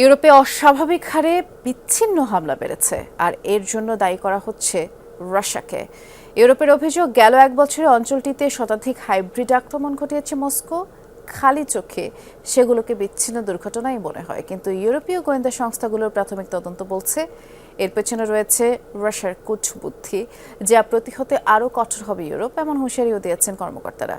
ইউরোপে অস্বাভাবিক হারে বিচ্ছিন্ন হামলা বেড়েছে, আর এর জন্য দায়ী করা হচ্ছে রাশিয়াকে। ইউরোপের অভিযোগ, গেল এক বছরে অঞ্চলটিতে শতাধিক হাইব্রিড আক্রমণ ঘটিয়েছে মস্কো, খালি চোখে। সেগুলোকে বিচ্ছিন্ন দুর্ঘটনাই মনে হয়, কিন্তু ইউরোপীয় গোয়েন্দা সংস্থাগুলোর প্রাথমিক তদন্ত বলছে, এর পেছনে রয়েছে রাশিয়ার কুচবুদ্ধি যা প্রতিহতে আরও কঠোর হবে ইউরোপ, এমন হুঁশিয়ারিও দিয়েছেন কর্মকর্তারা।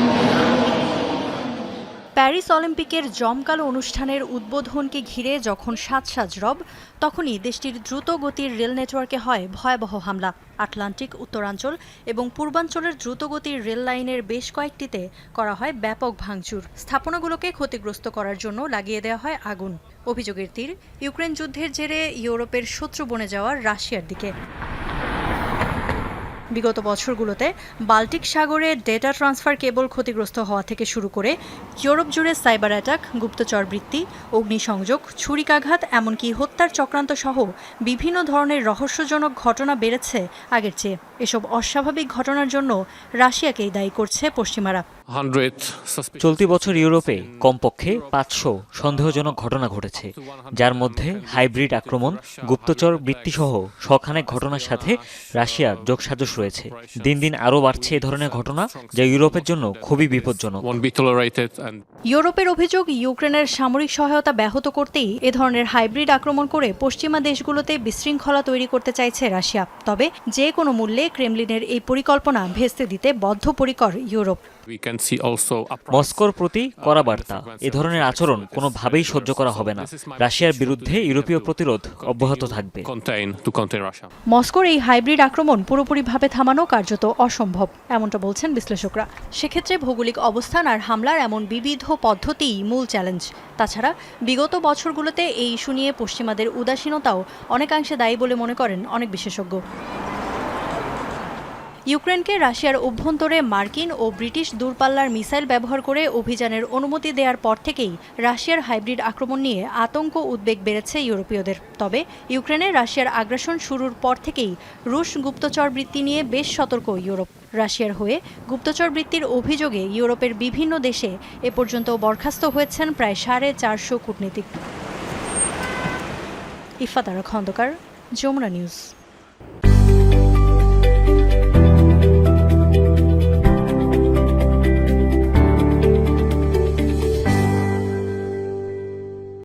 Paris অলিম্পিকের জমকালো অনুষ্ঠানের উদ্বোধনকে ঘিরে যখন সাজ সাজ রব তখনই দেশটির দ্রুত গতির রেল নেটওয়ার্কে হয় ভয়াবহ হামলা। আটলান্টিক, উত্তরাঞ্চল এবং পূর্বাঞ্চলের দ্রুতগতির রেল লাইনের বেশ কয়েকটিতে করা হয় ব্যাপক ভাঙচুর। স্থাপনাগুলোকে ক্ষতিগ্রস্ত করার জন্য লাগিয়ে দেওয়া হয় আগুন। অভিযোগের তীর, ইউক্রেন যুদ্ধের জেরে ইউরোপের শত্রু বনে যাওয়ার রাশিয়ার দিকে। বিগত বছরগুলোতে বাল্টিক সাগরে ডেটা ট্রান্সফার কেবল ক্ষতিগ্রস্ত হওয়া থেকে শুরু করে ইউরোপ জুড়ে সাইবার অ্যাটাক গুপ্তচর বৃত্তি অগ্নিসংযোগ ছুরিকাঘাত এমনকি হত্যার চক্রান্ত সহ বিভিন্ন ধরনের রহস্যজনক ঘটনা বেড়েছে আগের চেয়ে। এসব অস্বাভাবিক ঘটনার জন্য রাশিয়াকেই দায়ী করছে পশ্চিমারা। চলতি বছর ইউরোপে কমপক্ষে পাঁচশো সন্দেহজনক ঘটনা ঘটেছে যার মধ্যে হাইব্রিড আক্রমণ গুপ্তচর বৃত্তিসহ শখানেক ঘটনার সাথে রাশিয়ার যোগসাজশ রয়েছে। দিন দিন আরও বাড়ছে এ ধরনের ঘটনা যা ইউরোপের জন্য খুবই বিপজ্জনক। ইউরোপের অভিযোগ ইউক্রেনের সামরিক সহায়তা ব্যাহত করতেই এ ধরনের হাইব্রিড আক্রমণ করে পশ্চিমা দেশগুলোতে বিশৃঙ্খলা তৈরি করতে চাইছে রাশিয়া। তবে যে কোনো মূল্যে ক্রেমলিনের এই পরিকল্পনা ভেস্তে দিতে বদ্ধপরিকর Europe. We can see also a মস্কোর প্রতি কড়া বার্তা এ ধরনের আচরণ কোনোভাবেই সহ্য করা হবে না। রাশিয়ার বিরুদ্ধে ইউরোপীয় প্রতিরোধ অব্যাহত থাকবে. মস্কোর এই হাইব্রিড আক্রমণ পুরোপুরিভাবে থামানো কার্যত অসম্ভব। এমনটা বলছেন বিশ্লেষকরা। সেক্ষেত্রে ভৌগোলিক অবস্থান আর হামলার এমন বিবিধ পদ্ধতিই মূল চ্যালেঞ্জ। তাছাড়া বিগত বছরগুলোতে এই ইস্যু নিয়ে পশ্চিমাদের উদাসীনতাও অনেকাংশে দায়ী বলে মনে করেন অনেক বিশেষজ্ঞ। ইউক্রেনকে রাশিয়ার অভ্যন্তরে মার্কিন ও ব্রিটিশ দূরপাল্লার মিসাইল ব্যবহার করে অভিযানের অনুমতি দেওয়ার পর থেকেই রাশিয়ার হাইব্রিড আক্রমণ নিয়ে আতঙ্ক উদ্বেগ বেড়েছে ইউরোপীয়দের। তবে ইউক্রেনে রাশিয়ার আগ্রাসন শুরুর পর থেকেই রুশ গুপ্তচর বৃত্তি নিয়ে বেশ সতর্ক ইউরোপ। রাশিয়ার হয়ে গুপ্তচর বৃত্তির অভিযোগে ইউরোপের বিভিন্ন দেশে এ পর্যন্ত বরখাস্ত হয়েছেন প্রায় সাড়ে চারশো কূটনীতিক। ইফাতারা খন্দকার, যমুনা নিউজ।